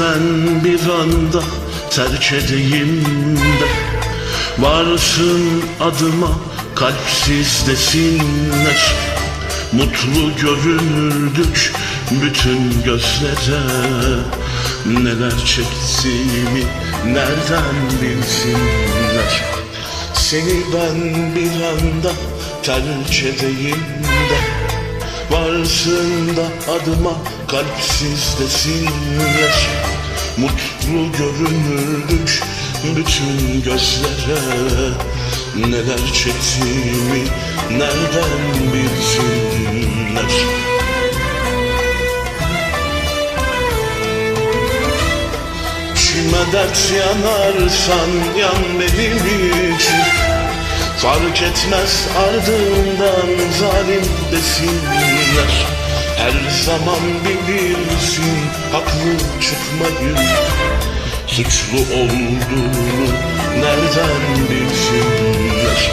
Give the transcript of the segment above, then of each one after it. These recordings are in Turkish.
ben bir anda terk edeyim de. Varsın adıma kalpsiz desinler. Mutlu görünürdük bütün gözlere. Neler çektiğimi nereden bilsinler? Seni ben bir anda terk edeyim de. Varsın da adıma kalpsiz desinler Mutlu görünürdük bütün gözlere. Neler çektiğimi nereden bilsinler? Kime dert yanarsan yan benim için. Fark etmez ardından zalim desinler Her zaman bilirsin haklı çıkmayı Suçlu olduğunu nereden bilsinler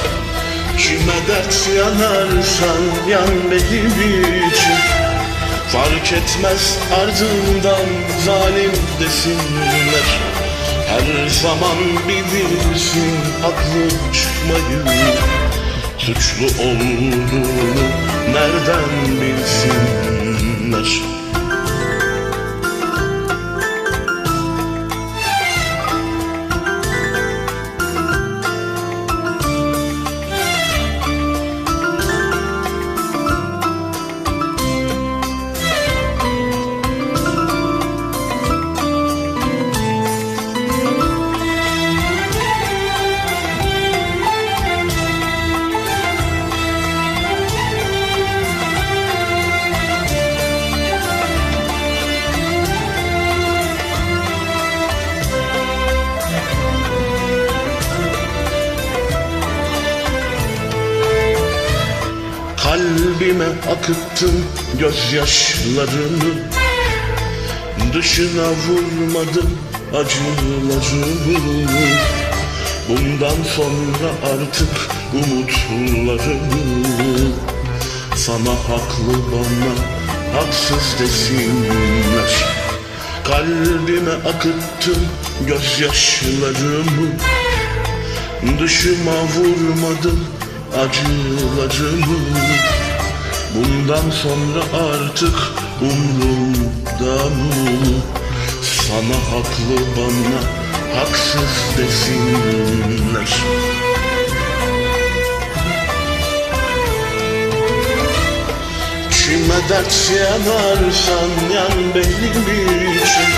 Kime dert yanarsan yan benim için. Fark etmez ardından zalim desinler Her zaman bilirsin haklı çıkmayı. Suçlu olduğunu nereden bilsinler much. Kalbime akıttın gözyaşlarını. Dışına vurmadım acılarımı Bundan sonra artık umutlarımı Sana haklı bana haksız desinler. Kalbime akıttın gözyaşlarımı. Dışıma vurmadım acılarımı Bundan sonra artık umrumda mı? Sana haklı bana haksız desinler. Kime dert yanarsan yan benim için.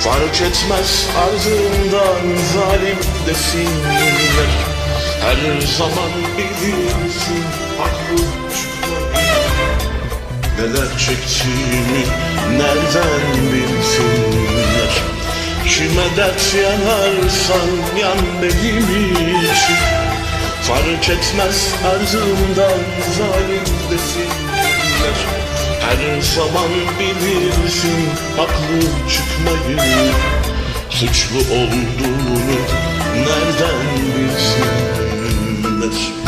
Fark etmez ardından zalim desinler Her zaman bilirsin çıkmayı Neler çektiğimi nereden bilsinler? Kime dert yanarsan yan benim için. Fark etmez ardından zalim desinler. Her zaman bilirsin haklı çıkmayı. Suçlu olduğunu nereden bilsinler